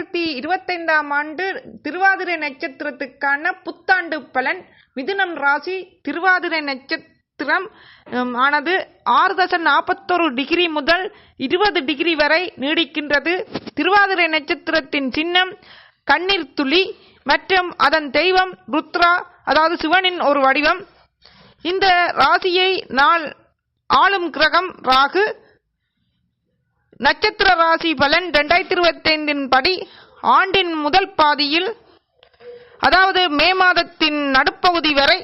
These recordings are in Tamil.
ரெண்டாயிரத்தி இருபத்தைந்தாம் ஆண்டு திருவாதிரை நட்சத்திரத்துக்கான புத்தாண்டு பலன் மிதுனம் ராசி திருவாதிரை நட்சத்திரம் ஆனது ஆறு தசம் நாற்பத்தொரு டிகிரி முதல் இருபது டிகிரி வரை நீடிக்கின்றது. திருவாதிரை நட்சத்திரத்தின் சின்னம் கண்ணீர் துளி மற்றும் அதன் தெய்வம் ருத்ரா அதாவது சிவனின் ஒரு வடிவம். இந்த ராசியை நாள் ஆளும் கிரகம் ராகு. நட்சத்திர ராசி பலன் ரெண்டாயிரத்தி இருபத்தைந்தின் படி ஆண்டின் முதல் பாதியில் அதாவது மே மாதத்தின் நடுப்பகுதி வரை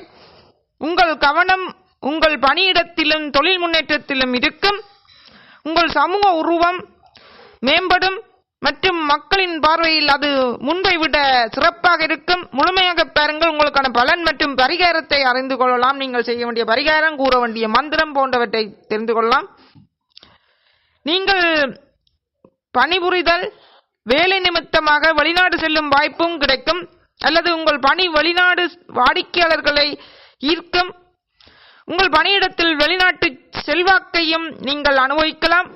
உங்கள் கவனம் உங்கள் பணியிடத்திலும் தொழில் முன்னேற்றத்திலும் இருக்கும். உங்கள் சமூக உருவம் மேம்படும் மற்றும் மக்களின் பார்வையில் அது முன்பை விட சிறப்பாக இருக்கும். முழுமையாக பாருங்கள் உங்களுக்கான பலன் மற்றும் பரிகாரத்தை அறிந்து கொள்ளலாம். நீங்கள் செய்ய வேண்டிய பரிகாரம் கூற வேண்டிய மந்திரம் போன்றவற்றை தெரிந்து கொள்ளலாம். நீங்கள் பணிபுரிதல் வேலை நிமித்தமாக வெளிநாடு செல்லும் வாய்ப்பும் கிடைக்கும். அல்லது உங்கள் பணி வெளிநாடு வாடிக்கையாளர்களை ஈர்க்கும். உங்கள் பணியிடத்தில் வெளிநாட்டு செல்வாக்கையும் நீங்கள் அனுபவிக்கலாம்.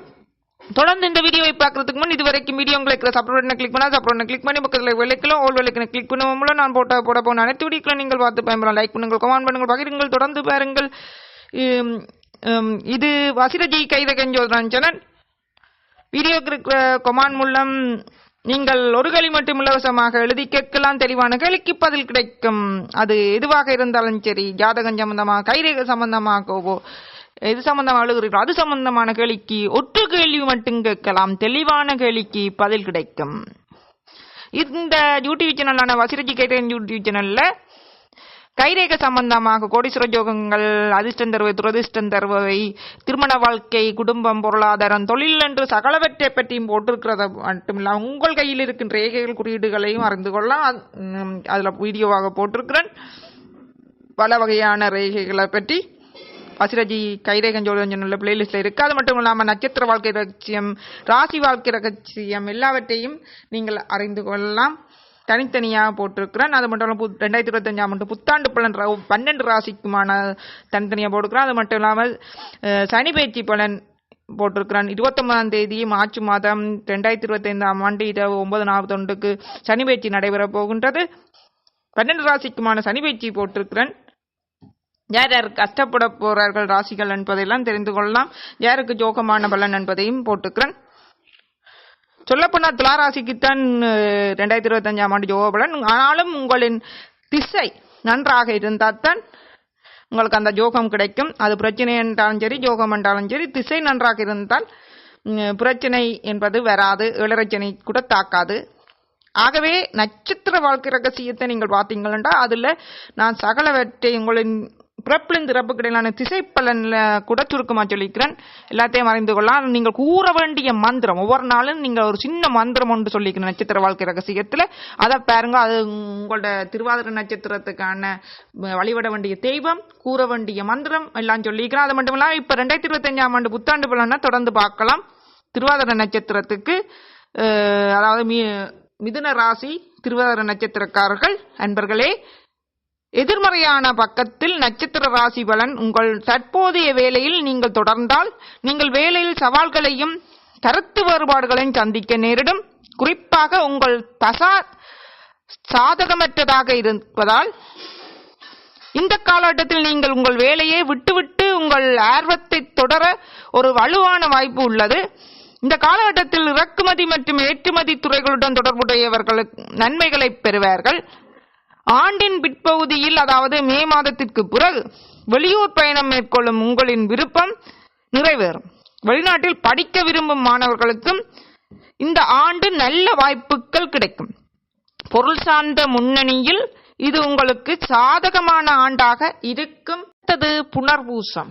தொடர்ந்து இந்த வீடியோவை பார்க்கறதுக்கு முன் இதுவரைக்கும் வீடியோ உங்களுக்கு சப்ஸ்கிரைப் பண்ண கிளிக் பண்ணா சப்ஸ்கிரைப் கிளிக் பண்ணி பக்கத்தில் விளக்கலாம் ஓல் விலைக்கணும் கிளிக் பண்ணுவோம் மூலம் நான் போட்டோ போட போன அனைத்து வீடியோக்களும் நீங்கள் பார்த்து பயன்படலாம் லைக் பண்ணுங்கள் கமெண்ட் பண்ணுங்கள் பகிருங்கள் தொடர்ந்து பாருங்கள். இது வசிரஜி கைதகஞ்சோதரன் சேனல் வீடியோ கொமான் மூலம் நீங்கள் ஒரு களி மட்டும் இலவசமாக எழுதி கேட்கலாம். தெளிவான கேள்விக்கு பதில் கிடைக்கும். அது எதுவாக இருந்தாலும் சரி ஜாதகம் சம்பந்தமாக கைரேக சம்பந்தமாகவோ எது சம்பந்தமாக எழுதுகிறீர்களோ அது சம்பந்தமான கேள்விக்கு ஒற்று கேள்வி மட்டும் கேட்கலாம். தெளிவான கேள்விக்கு பதில் கிடைக்கும். இந்த யூடியூப் சேனலான வசிரஜி கைரேகன் யூடியூப் சேனல்ல கைரேக சம்பந்தமாக கோடீஸ்வர ஜோகங்கள் அதிர்ஷ்டம் தருவை துரதிர்ஷ்டம் தருவை திருமண வாழ்க்கை குடும்பம் பொருளாதாரம் தொழில் என்று சகலவற்றை பற்றியும் போட்டிருக்கிறத மட்டுமில்ல உங்கள் கையில் இருக்கின்ற ரேகைகள் குறியீடுகளையும் அறிந்து கொள்ளலாம் அதில் வீடியோவாக போட்டிருக்கிறேன். பல வகையான ரேகைகளை பற்றி. வசிரஜி கைரேகன் ஜோதிட பிளேலிஸ்ட்டில் இருக்குது அது மட்டும் இல்லாமல் நட்சத்திர வாழ்க்கை ரகசியம் ராசி வாழ்க்கை ரகசியம் எல்லாவற்றையும் நீங்கள் அறிந்து கொள்ளலாம். தனித்தனியாக போட்டிருக்கிறேன். அது மட்டும் இல்லாமல் பு ரெண்டாயிரத்தி இருபத்தஞ்சாம் ஆண்டு புத்தாண்டு பலன் பன்னெண்டு ராசிக்குமான தனித்தனியாக போட்டிருக்கிறேன். அது மட்டும் இல்லாமல் சனி பயிற்சி பலன் போட்டிருக்கிறான். இருபத்தொன்பதாம் தேதி மார்ச் மாதம் ரெண்டாயிரத்தி இருபத்தைந்தாம் ஆண்டு இரவு ஒன்பது நாற்பத்தொண்டுக்கு சனி பயிற்சி நடைபெறப் போகின்றது. பன்னெண்டு ராசிக்குமான சனி பயிற்சி போட்டிருக்கிறேன். யார் யார் கஷ்டப்பட போகிறார்கள் ராசிகள் என்பதையெல்லாம் தெரிந்து கொள்ளலாம். யாருக்கு ஜோகமான பலன் என்பதையும் போட்டுக்கிறேன். சொல்லப்போனால் துளாராசிக்குத்தான் ரெண்டாயிரத்தி இருபத்தஞ்சாம் ஆண்டு யோக பலன் ஆனாலும் உங்களின் திசை நன்றாக இருந்தால் தான் உங்களுக்கு அந்த ஜோகம் கிடைக்கும். அது பிரச்சனை என்றாலும் சரி ஜோகம் என்றாலும் சரி திசை நன்றாக இருந்தால் பிரச்சனை என்பது வராது இளரச்சனை கூட தாக்காது. ஆகவே நட்சத்திர வாழ்க்கை ரகசியத்தை நீங்கள் பார்த்தீங்கன்னா அதில் நான் சகலவற்றை உங்களின் பிறப்பிலிருந்து இறப்புக்கு இடையிலான திசை கூட சுருக்கமாக சொல்லிக்கிறேன். எல்லாத்தையும் அறிந்து கொள்ளலாம். நீங்கள் கூற வேண்டிய மந்திரம். ஒவ்வொரு நாளும் நீங்கள் ஒரு சின்ன மந்திரம் ஒன்று சொல்லிக்கிறேன் நட்சத்திர வாழ்க்கை ரகசியத்தில். அதை பாருங்க. அது உங்களோட திருவாதிரை நட்சத்திரத்துக்கான வழிபட வேண்டிய தெய்வம் கூற வேண்டிய மந்திரம் எல்லாம் சொல்லிக்கிறேன். அது மட்டும் இல்லாமல் இப்போ ரெண்டாயிரத்தி இருபத்தஞ்சாம் ஆண்டு புத்தாண்டு பலனை தொடர்ந்து பார்க்கலாம். திருவாதிரை நட்சத்திரத்துக்கு அதாவது மீ மிதுன ராசி திருவாதிரை நட்சத்திரக்காரர்கள் அன்பர்களே எதிர்மறையான பக்கத்தில் நட்சத்திர ராசி பலன் உங்கள் தற்போதைய வேலையில் நீங்கள் தொடர்ந்தால் நீங்கள் வேலையில் சவால்களையும் கருத்து வேறுபாடுகளையும் சந்திக்க நேரிடும். குறிப்பாக உங்கள் தசா சாதகமற்றதாக இருப்பதால் இந்த காலகட்டத்தில் நீங்கள் உங்கள் வேலையை விட்டுவிட்டு உங்கள் ஆர்வத்தை தொடர ஒரு வலுவான வாய்ப்பு உள்ளது. இந்த காலகட்டத்தில் இறக்குமதி மற்றும் ஏற்றுமதி துறைகளுடன் தொடர்புடையவர்கள் நன்மைகளை பெறுவார்கள். ஆண்டின் பிற்பகுதியில் அதாவது மே மாதத்திற்கு பிறகு வெளியூர் பயணம் மேற்கொள்ளும் உங்களின் விருப்பம் நிறைவேறும். வெளிநாட்டில் படிக்க விரும்பும் மாணவர்களுக்கும் இந்த ஆண்டு நல்ல வாய்ப்புகள் கிடைக்கும். பொருள் சார்ந்த முன்னணியில் இது உங்களுக்கு சாதகமான ஆண்டாக இருக்கும். புனர்பூசம்